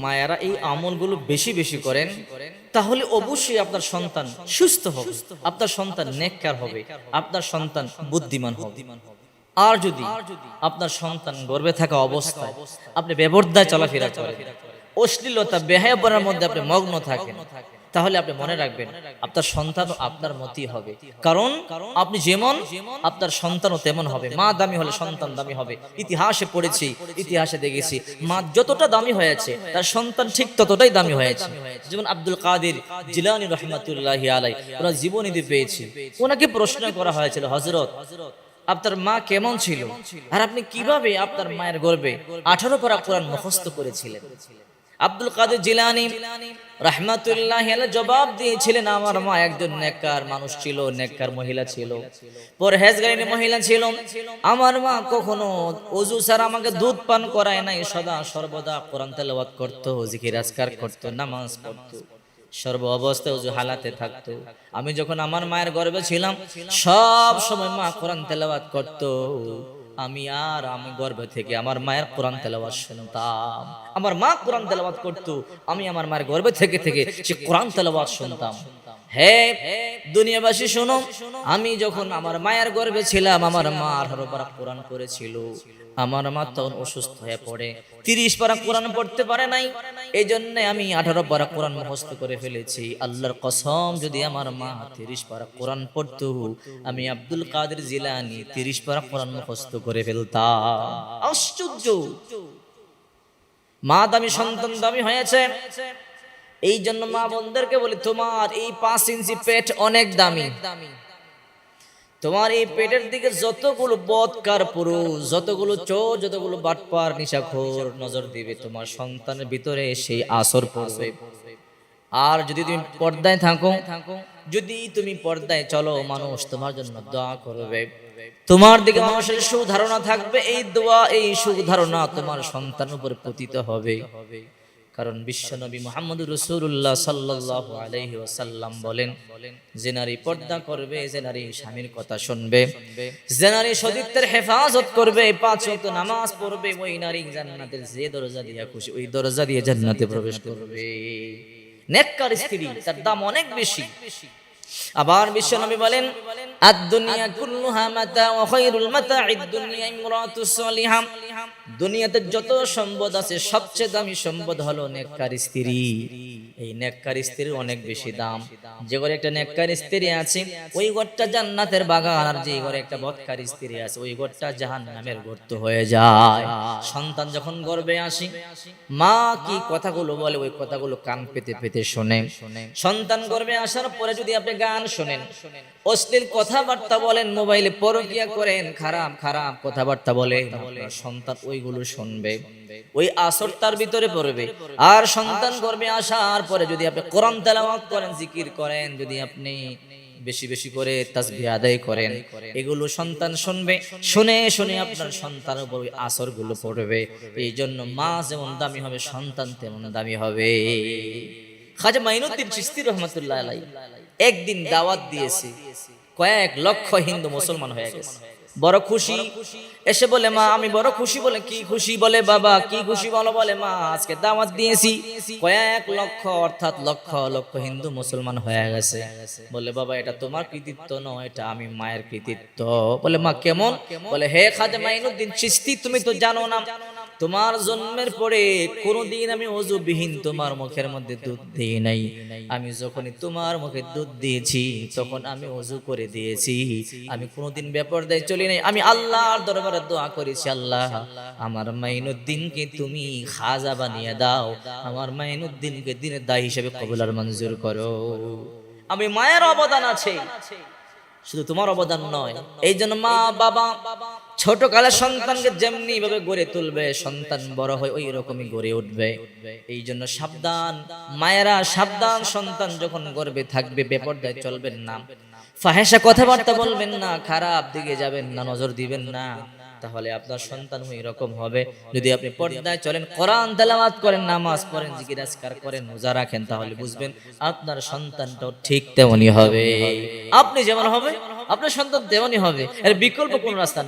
মায়েরা এই আমলগুলো বেশি বেশি করেন, তাহলে অবশ্যই আপনার সন্তান সুস্থ হবে, আপনার সন্তান নেককার হবে, আপনার সন্তান বুদ্ধিমান হবে। আর যদি আপনার সন্তান গর্বে থাকা অবস্থায় আপনি বেবর্দায় চলাফেরা করেন, অশ্লীলতা, বেহায়াপনার মধ্যে আপনি মগ্ন থাকেন তাহলে আপনি মনে রাখবেন, আপনার সন্তান আপনার মতই হবে। কারণ আপনি যেমন, আপনার সন্তানও তেমন হবে। মা দামি হলে সন্তান দামি হবে। ইতিহাসে পড়েছি, ইতিহাসে দেখেছি, মা যতটা দামি হয়েছে, তার সন্তান ঠিক ততটাই দামি হয়েছে। যেমন আব্দুল কাদের জিলানি রহমাতুল্লাহ আলাই ওনার জীবনীতে পেয়েছি। ওনাকে প্রশ্ন করা হয়েছিল হজরত আপনার মা কেমন ছিল? আর আপনি কীভাবে আপনার মায়ের গর্বে আঠারো পারা কোরআন মুখস্থ করেছিলেন? আব্দুল কাদের জিলানি রহমাতুল্লাহ জবাব দিয়েছিলেন, আমার মা একজন নেককার মানুষ ছিল, নেককার মহিলা ছিল পরহেজগারিনী মহিলা ছিল। আমার মা কখনো অজু ছাড়া আমাকে দুধ পান করায় নাই, সদা সর্বদা কোরআন তেলাওয়াত করতো, জিকির আজকার করতো, নামাজ পড়তো, সর্ব অবস্থায় অজু হালাতে থাকতো। আমি যখন আমার মায়ের গর্ভে ছিলাম, সব সময় মা কোরআন তেলাওয়াত করতো। আমি আর আমি গর্ভে থেকে আমার মায়ের কোরআন তেলাবাদ শুনতাম। আমার মা কোরআন তেলাবাদ করতো, আমি আমার মায়ের গর্ভে থেকে থেকে সে কোরআন তেলাবাদ শুনতাম। হে দুনিয়াবাসী শোনো, আমি যখন আমার মায়ের গর্ভে ছিলাম, আমার মা আঠারো পারা কোরআন পড়েছিল আমার মা তখন অসুস্থ হয়ে পড়ে। তিরিশ পারা কোরআন পড়তে পারে নাই। এই জন্য আমি আঠারো পারা কোরআন মুখস্থ করে ফেলেছি। আল্লাহর কসম, যদি আমার মা তিরিশ পারা কোরআন পড়তো, আমি আব্দুল কাদের জিলানি তিরিশ পারা কোরআন মুখস্থ করে ফেলতাম। আশ্চর্য! মা দামি, সন্তান দামি হয়েছে। এই জন্য মা বোনদেরকে বলি, তোমার এই পাঁচ ইঞ্চি পেট অনেক দামি দামি। তোমার এই পেটের দিকে যতগুলো বদকার পুরুষ, যতগুলো চোর, যতগুলো বাটপার, নিশাখোর নজর দিবে, তোমার সন্তানের ভিতরে সেই আসর পড়বে। আর যদি তুমি পর্দায় থাকো, যদি তুমি পর্দায় চলো, মানুষ তোমার জন্য দোয়া করবে। তোমার দিকে মানুষের সুধারণা থাকবে, এই দোয়া, এই সুধারণা তোমার সন্তানের উপর পতিত হবে। কারণ বিশ্বনবী মোহাম্মদ রসুল্লাহ সাল্লাহ আলহি ওসাল্লাম বলেন, যে নারী পর্দা করবে, যে নারী স্বামীর কথা শুনবে, যে নারী সতীত্বের হেফাজত করবে, পাঁচ অত নামাজ পড়বে, ওই নারী জান্নাতের যে দরজা দিয়ে খুশি, ওই দরজা দিয়ে জান্নাতে প্রবেশ করবে। নেককার স্ত্রী, তার দাম অনেক বেশি। আবার বিশ্বনবী বলেন আদ-দুনিয়া কুল্লুহা মাতা ওয়া খায়রুল মাতা'id দুনিয়া ইমরাতুস সালিহা। দুনিয়াতে যত সম্পদ আছে সবচেয়ে দামি সম্পদ হলো নেককার স্ত্রী। এই নেককার স্ত্রীর অনেক বেশি দাম। যে ঘরে একটা নেককার স্ত্রী আছে ওই ঘরটা জান্নাতের বাগান আর যে ঘরে একটা বদকার স্ত্রী আছে ওই ঘরটা জাহান্নামের গর্ত হয়ে যায়। সন্তান যখন গর্ভে আসি মা কি কথাগুলো বলে ওই কথাগুলো কান পেতে পেতে শোনে। সন্তান গর্ভে আসার পরে যদি আপনি গান শোনেন অশ্লীল কথাবার্তা বলেন মোবাইলে পরকিয়া করেন খারাপ খারাপ কথাবার্তা আপনার সন্তান ওইগুলো শুনবে। ওই আসর তার ভিতরে পড়বে। আর সন্তান গর্ভে আসার পরে যদি আপনি কোরআন তেলাওয়াত করেন জিকির করেন যদি আপনি বেশি বেশি করে তাসবিহ আদায় করেন এগুলো সন্তান শুনবে শুনে শুনে আপনার সন্তান উপর ওই আসরগুলো পড়বে। এই জন্য মা যেমন দামি হবে সন্তান তেমন দামি হবে। খাজা মাইনুদ্দিন চিস্তি রহমতুল্লাহ আলাই একদিন দাওয়াত দিয়েছে। কয়েক লক্ষ হিন্দু মুসলমান হয়ে গেছে। বড় খুশি। এসে বলে, মা, আমি বড় খুশি বলে কি খুশি বলে বাবা? কি খুশি বলো বলে মা? আজকে দাওয়াত দিয়েছি। কয়েক লক্ষ, অর্থাৎ লক্ষ লক্ষ হিন্দু মুসলমান হয়ে গেছে। বলে, বাবা, এটা তোমার কৃতিত্ব নয়, এটা আমি মায়ের কৃতিত্ব। বলে, মা, কেমন? বলে, হে খাদে মাইনুদ্দিন চিস্তি তুমি তো জানো না। তোমার জন্মের পরে কোনোদিন আমি অজুবিহীন তোমার মুখের মধ্যে দুধ দিই নাই। আমি যখনই তোমার মুখে দুধ দিয়েছি, তখন আমি অজু করে দিয়েছি। আমি কোনোদিন ব্যাপার দেয় চলি নাই। আমি আল্লাহর দরবারে দোয়া করেছি, আল্লাহ, আমার মাইনুদ্দিনকে তুমি খাজা বানিয়ে দাও। আমার মাইনুদ্দিনকে দিনের দায় হিসেবে কবুলার মঞ্জুর করো। আমি মায়ের অবদান আছে। শুধু তোমার অবদান নয় এই জন্য মা, বাবা, ছোট কালে সন্তানকে যেমনি ভাবে গড়ে তুলবে, সন্তান বড় হয় ওই রকমই গড়ে উঠবে। এই জন্য সাবধান, মায়েরা সাবধান সন্তান যখন গর্বে থাকবে, বেপর্দায় চলবেন না। ফাহেসা কথাবার্তা বলবেন না, খারাপ দিকে যাবেন না, নজর দিবেন না। তাহলে আপনার সন্তান ওই রকম হবে যদি আপনি পর্দায় চলেন, কোরআন তেলাওয়াত করেন, নামাজ পড়েন আজকার করেন, রোজা রাখেন, তাহলে বুঝবেন আপনার সন্তানটাও ঠিক তেমনই হবে আপনি যেমন হবে, আপনার সন্তান তেমনই হবে এর বিকল্প কোন রাস্তা।